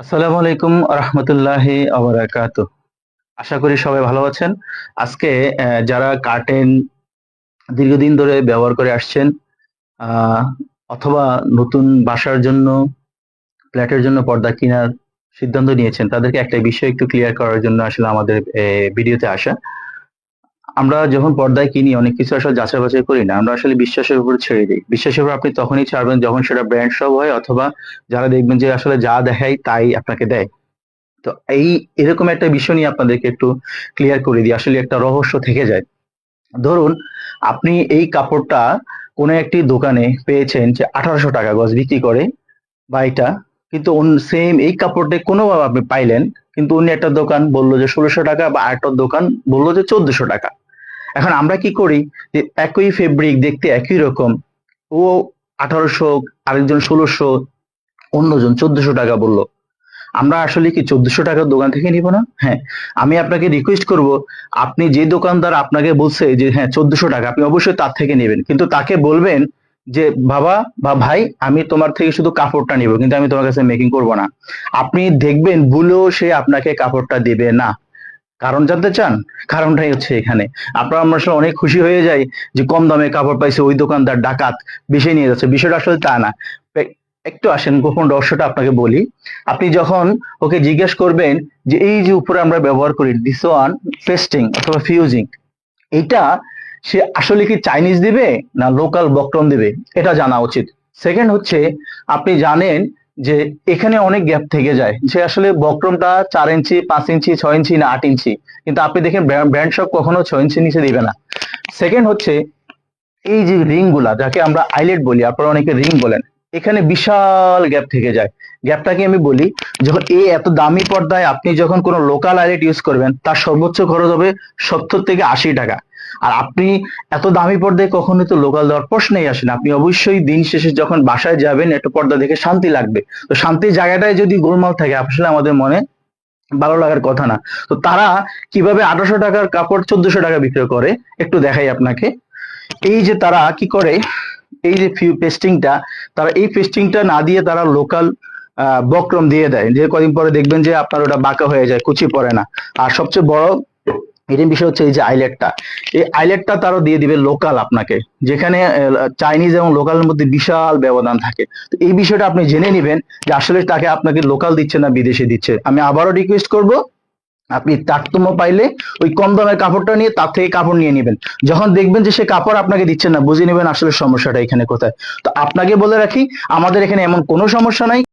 আসসালামু আলাইকুম রহমতুল্লাহ আবরাকাত। আশা করি সবাই ভালো আছেন। আজকে যারা কার্টেন দীর্ঘদিন ধরে ব্যবহার করে আসছেন অথবা নতুন বাসার জন্য ফ্ল্যাটের জন্য পর্দা কেনার সিদ্ধান্ত নিয়েছেন, তাদেরকে একটা বিষয় একটু ক্লিয়ার করার জন্য আসলে আমাদের ভিডিওতে আসা। আমরা যখন পর্দায় কিনি, অনেক কিছু আসলে যাচাই বাছাই করি না। আমরা আসলে বিশ্বাসের উপর ছেড়ে দিই। বিশ্বাসের উপর আপনি তখনই ছাড়বেন যখন সেটা ব্র্যান্ড সব হয় অথবা যারা দেখবেন যে আসলে যা দেখায় তাই আপনাকে দেয়। তো এই, এরকম একটা বিষয় নিয়ে আপনাদেরকে একটু ক্লিয়ার করে দিই। আসলে একটা রহস্য থেকে যায়। ধরুন, আপনি এই কাপড়টা কোনো একটি দোকানে পেয়েছেন যে আঠারোশো টাকা গজ বিক্রি করে বা এটা, কিন্তু সেম এই কাপড়টা কোনোভাবে আপনি পাইলেন, কিন্তু অন্য একটা দোকান বলল যে ষোলোশো টাকা বা আরেকটা দোকান বলল যে চোদ্দশো টাকা। এখন আমরা কি করি? যে একই ফেব্রিক দেখতে একই রকম। ও আঠারোশো, আরেকজন ষোলোশো, অন্যজন চোদ্দশো টাকা বলল। আমরা আসলে কি চোদ্দশো টাকার দোকান থেকে নিব না? হ্যাঁ আমি আপনাকে রিকোয়েস্ট করব, আপনি যে দোকানদার আপনাকে বলছে যে হ্যাঁ চোদ্দশো টাকা, আপনি অবশ্যই তার থেকে নেবেন। কিন্তু তাকে বলবেন যে, বাবা বা ভাই, আমি তোমার থেকে শুধু কাপড়টা নিব, কিন্তু আমি তোমার কাছে মেকিং করব না। আপনি দেখবেন ভুলেও সে আপনাকে কাপড়টা দেবে না। কারণ জানতে চান? কারণটাই হচ্ছে এখানে। আপনারা আমরা আসলে অনেক খুশি হয়ে যাই যে কম দামে কাপড় পাইছে ওই দোকানদার ডাকাত বেশি নিয়ে যাচ্ছে। বিষয়টা আসলে তা না। একটু আসেন, গোপন রহস্যটা আপনাকে বলি। আপনি যখন ওকে জিজ্ঞেস করবেন যে এই যে উপরে আমরা ব্যবহার করি দিস ওয়ান অথবা ফিউজিং এটা সে আসলে কি চাইনিজ দিবে না লোকাল বকটন দিবে? এটা জানা উচিত। সেকেন্ড হচ্ছে, আপনি জানেন যে এখানে অনেক গ্যাপ থেকে যায়। যে আসলে বক্রমটা চার ইঞ্চি, পাঁচ ইঞ্চি, ছয় ইঞ্চি না আট ইঞ্চি। কিন্তু আপনি দেখেন ব্র্যান্ড শপ কখনো ছয় ইঞ্চি নিচে দিবে না। সেকেন্ড হচ্ছে এই যে রিংগুলা যাকে আমরা আইলেট বলি, আপনারা অনেকে রিং বলেন, এখানে বিশাল গ্যাপ থেকে যায়। গ্যাপটাকে আমি বলি, যখন এই এত দামি পর্দায় আপনি যখন কোনো লোকাল আইলেট ইউজ করবেন, তার সর্বোচ্চ খরচ হবে সত্তর থেকে আশি টাকা। আর আপনি এত দামি পর্দায় কখনোই তো লোকাল দেওয়ার প্রশ্নেই আসে না। আপনি অবশ্যই দিন শেষে যখন বাসায় যাবেন, একটা পর্দা দেখে শান্তি লাগবে। তো শান্তির জায়গাটায় যদি গোলমাল থাকে, আসলে আমাদের মনে ভালো লাগার কথা না। তো তারা কীভাবে আঠারোশো টাকার কাপড় চোদ্দশো টাকা বিক্রয় করে, একটু দেখাই আপনাকে। এই যে তারা কি করে, এই যে পেস্টিংটা তারা এই পেস্টিংটা না দিয়ে তারা লোকাল বক্রম দিয়ে দেয়। যে কদিন পরে দেখবেন যে আপনার ওটা বাঁকা হয়ে যায়, কুচি পড়ে না। আর সবচেয়ে বড় এটার বিষয় হচ্ছে এই যে আইলেটটা এই আইলেটটা তারও দিয়ে দিবে লোকাল আপনাকে। যেখানে চাইনিজ এবং লোকালের মধ্যে বিশাল ব্যবধান থাকে। তো এই বিষয়টা আপনি জেনে নেবেন যে আসলে তাকে আপনাকে লোকাল দিচ্ছে না, বিদেশে দিচ্ছে। আমি আবারও রিকোয়েস্ট করব, আপনি তারতম্য পাইলে ওই কম দামের কাপড়টা নিয়ে তার থেকে কাপড় নিয়ে নেবেন। যখন দেখবেন যে সে কাপড় আপনাকে দিচ্ছে না, বুঝে নেবেন আসলে সমস্যাটা এখানে কোথায়। তো আপনাকে বলে রাখি, আমাদের এখানে এমন কোনো সমস্যা নাই।